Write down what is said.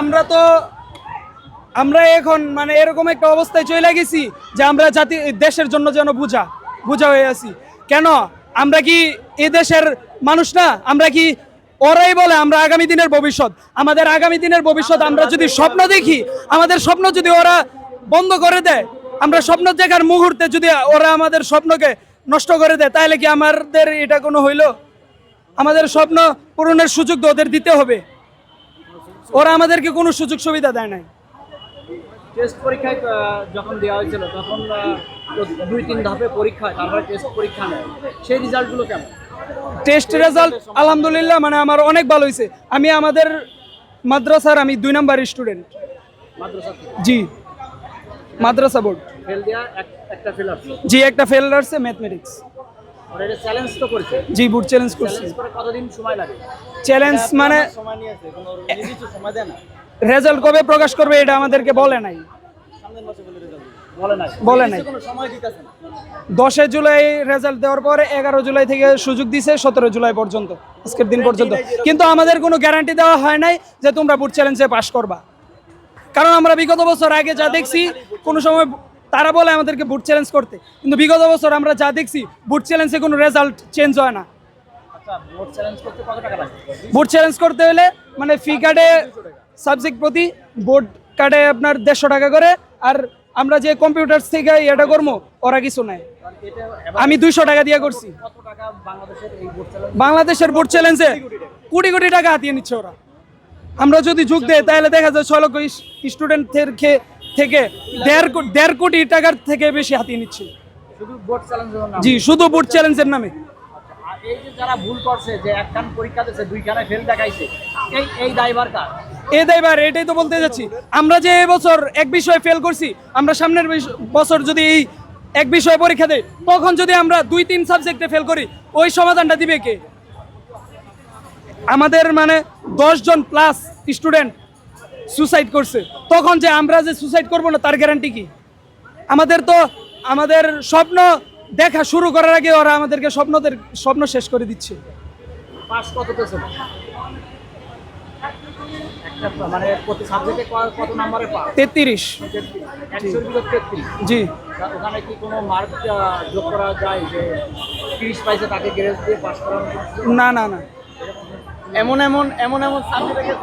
আমরা তো, আমরা এখন মানে এরকম একটা অবস্থায় চলে গেছি যে আমরা জাতি, দেশের জন্য যেন বুঝা বুঝা হয়ে আছি। কেন? আমরা কি এ দেশের মানুষ না? আমরা কি ওরাই বলে আমরা আগামী দিনের ভবিষ্যৎ? আমাদের আগামী দিনের ভবিষ্যৎ আমরা যদি স্বপ্ন দেখি, আমাদের স্বপ্ন যদি ওরা বন্ধ করে দেয়, আমরা স্বপ্ন দেখার মুহূর্তে যদি ওরা আমাদের স্বপ্নকে নষ্ট করে দেয়, তাহলে কি আমাদের এটা কোনো হইল? আমাদের স্বপ্ন পূরণের সুযোগ ওদের দিতে হবে। ওরা আমাদেরকে কোনো সুযোগ সুবিধা দেয় নাই। টেস্ট পরীক্ষায় যখন দেওয়া হয়েছিল তখন দুই তিন ধাপে পরীক্ষা তারপরে টেস্ট পরীক্ষা নেয়। সেই রেজাল্টগুলো কেমন? টেস্ট রেজাল্ট আলহামদুলিল্লাহ মানে আমার অনেক ভালো হয়েছে। আমি আমাদের মাদ্রাসার আমি দুই নাম্বার স্টুডেন্ট। মাদ্রাসা জি। মাদ্রাসা বোর্ড। ফেল একটা ফেল আসলো। জি একটা ফেল আসছে ম্যাথমেটিক্স। জি বুট চ্যালেঞ্জ করছি। চ্যালেঞ্জ কতদিন সময় লাগে? চ্যালেঞ্জ মানে রেজাল্ট কবে প্রকাশ করবে এটা আমাদেরকে বলে নাই। বলে নাই। দশে জুলাই রেজাল্ট দেওয়ার পরে এগারো জুলাই থেকে সুযোগ দিছে সতেরো জুলাই পর্যন্ত আজকের দিন পর্যন্ত। কিন্তু আমাদের কোনো গ্যারান্টি দেওয়া হয় নাই যে তোমরা বুট চ্যালেঞ্জে পাশ করবা। কারণ আমরা বিগত বছর আগে যা দেখছি কোনো সময় তারা বলে আমাদেরকে বুট চ্যালেঞ্জ করতে। কিন্তু বিগত বছর আমরা যা দেখছি বুট চ্যালেঞ্জে কোনো রেজাল্ট চেঞ্জ হয় না। বুট চ্যালেঞ্জ করতে হলে মানে ফি কার্ডে সাবজেক্ট প্রতি বোর্ড কার্ডে আপনার দেড়শো টাকা করে আর আমরা যে কম্পিউটার থেকে এটা করব ওরা কিছু নাই আমি দুইশো টাকা দিয়ে করছি। বাংলাদেশের বোর্ড বুট চ্যালেঞ্জে কোটি কোটি টাকা হাতিয়ে নিচ্ছে ওরা। আমরা যদি যোগ দেয় তাহলে দেখা যায় ছয় লক্ষ স্টুডেন্ট থেকে দেড় দেড় কোটি টাকার থেকে বেশি হাতিয়ে নিচ্ছে। বোর্ড জি শুধু বুট চ্যালেঞ্জের নামে। এই যে যারা ভুল করছে যে একখান পরীক্ষা দিয়েছে দুইখানে ফেল দেখাইছে এই এই দায়ভার কার? এ দায়বার এটাই তো বলতে যাচ্ছি। আমরা যে এক বিষয়ে ফেল করছি আমরা সামনের বছর যদি এই এক বিষয়ে পরীক্ষা দেই তখন যদি আমরা দুই তিন সাবজেক্টে ফেল করি ওই সমাধানটা দিবে কে? আমাদের মানে জন প্লাস স্টুডেন্ট সুসাইড করছে। তখন যে আমরা যে সুসাইড করব না তার গ্যারান্টি কি? আমাদের তো আমাদের স্বপ্ন দেখা শুরু করার আগে ওরা আমাদেরকে স্বপ্নদের স্বপ্ন শেষ করে দিচ্ছে। মানে তেত্রিশ। জি। ওখানে কি কোনো মার্ক যোগ করা যায় যে তিরিশ পাইছে তাকে গ্রেস দিয়ে পাস করানো না না না। এমন এমন এমন এমন সাবজেক্ট